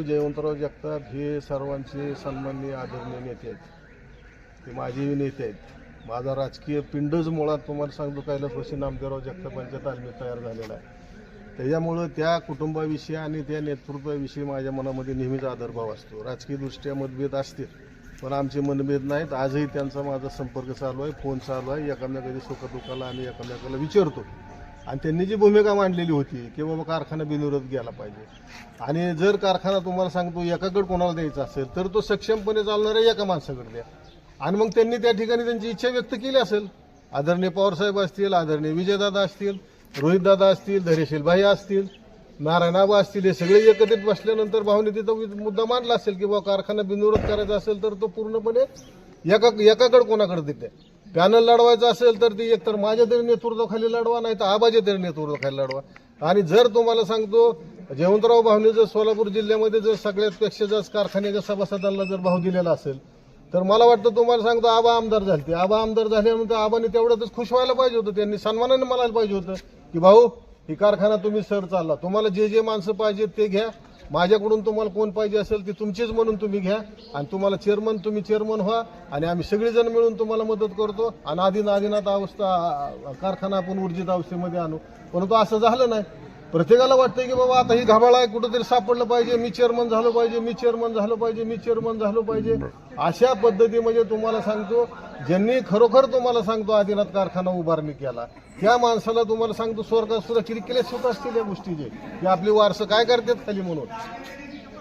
सांगतो जयवंतराव जगताप हे सर्वांचे सन्माननीय आदरणीय नेते आहेत. ते माझेही नेते आहेत. माझा राजकीय पिंडच मुळात तुम्हाला सांगतो कैलासवासी नामदेवराव जगतापांच्या तालमीत तयार झालेला आहे. त्याच्यामुळं त्या कुटुंबाविषयी आणि त्या नेतृत्वाविषयी माझ्या मनामध्ये नेहमीच आदरभाव असतो. राजकीयदृष्ट्या मतभेद असतील पण आमचे मनभेद नाहीत. आजही त्यांचा माझा संपर्क चालू आहे फोन चालू आहे. एकामेकाच्या सुखदुःखाला आम्ही एकामेकाला विचारतो. आणि त्यांनी जी भूमिका मांडलेली होती की बाबा कारखाना बिनविरोध गेला पाहिजे. आणि जर कारखाना तुम्हाला सांगतो एकाकडे कोणाला द्यायचा असेल तर तो सक्षमपणे चालणाऱ्या एका माणसाकडे द्या. आणि मग त्यांनी त्या ठिकाणी त्यांची इच्छा व्यक्त केली असेल. आदरणीय पवारसाहेब असतील आदरणीय विजयदादा असतील रोहितदादा असतील धैर्यशील भाई असतील नारायणाबा असतील हे सगळे एकत्रित बसल्यानंतर भावने तिथं मुद्दा मांडला असेल की बाबा कारखाना बिनविरोध करायचा असेल तर तो पूर्णपणे एका एकाकडे कोणाकडे देते पॅनल लढवायचं असेल तर ती एकतर माझ्या तरी नेतृत्वाखाली लढवा नाही तर आबाच्या तरी नेतृत्वाखाली लढवा. आणि जर तुम्हाला सांगतो जयवंतराव भावने जर सोलापूर जिल्ह्यामध्ये जर सगळ्यात पेक्षा जास्त कारखान्याच्या सभासदांना जर भाव दिलेला असेल तर मला वाटतं तुम्हाला सांगतो आबा आमदार झाले आबा आमदार झाल्यानंतर आबाने तेवढ्यातच खुश व्हायला पाहिजे होतं. त्यांनी सन्मानाने म्हणायला पाहिजे होतं की भाऊ ही कारखाना तुम्ही सर चालला तुम्हाला जे जे माणसं पाहिजेत ते घ्या. माझ्याकडून तुम्हाला कोण पाहिजे असेल ती तुमचीच म्हणून तुम्ही घ्या. आणि तुम्हाला चेअरमन तुम्ही चेअरमन व्हा. आणि आम्ही सगळेजण मिळून तुम्हाला मदत करतो. आणि आधी नादिनाथ अवस्था कारखाना आपण ऊर्जित अवस्थेमध्ये आणू. परंतु असं झालं नाही. प्रत्येकाला वाटतं की बाबा आता ही घाबाळ आहे कुठंतरी सापडलं पाहिजे मी चेअरमन झालो पाहिजे मी चेअरमन झालो पाहिजे मी चेअरमन झालो पाहिजे. अशा पद्धतीमध्ये म्हणजे तुम्हाला सांगतो ज्यांनी खरोखर तुम्हाला सांगतो आदिनाथ कारखाना उभारणी केला त्या माणसाला तुम्हाला सांगतो स्वर्गात सुद्धा किती केले सुद्धा असतील या गोष्टीचे. की आपली वारसं काय करतात खाली म्हणून?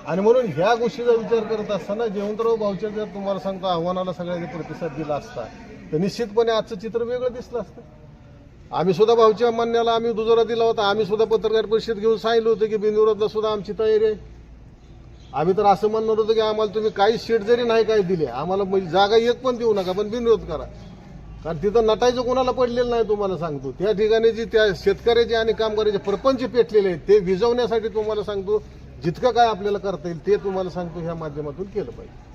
आणि म्हणून ह्या गोष्टीचा विचार करत असताना जयवंतराव भाऊच्या जर तुम्हाला सांगतो आव्हानाला सगळ्यांनी प्रतिसाद दिला असता तर निश्चितपणे आजचं चित्र वेगळं दिसलं असतं. आम्ही सुद्धा भाऊच्या मान्याला आम्ही दुजोरा दिला होता. आम्ही सुद्धा पत्रकार परिषद घेऊन सांगितलं होतं की बिनविरोधला सुद्धा आमची तयारी आहे. आम्ही तर असं म्हणणार होतो की आम्हाला तुम्ही काही सीट जरी नाही काही दिले आम्हाला म्हणजे जागा एक पण देऊ नका पण बिनविरोध करा. कारण तिथं नटायचं कोणाला पडलेलं नाही तुम्हाला सांगतो. त्या ठिकाणी जी त्या शेतकऱ्याचे आणि कामगाराचे प्रपंच पेटलेले आहेत ते विजवण्यासाठी तुम्हाला सांगतो जितकं काय आपल्याला करता येईल ते तुम्हाला सांगतो ह्या माध्यमातून केलं पाहिजे.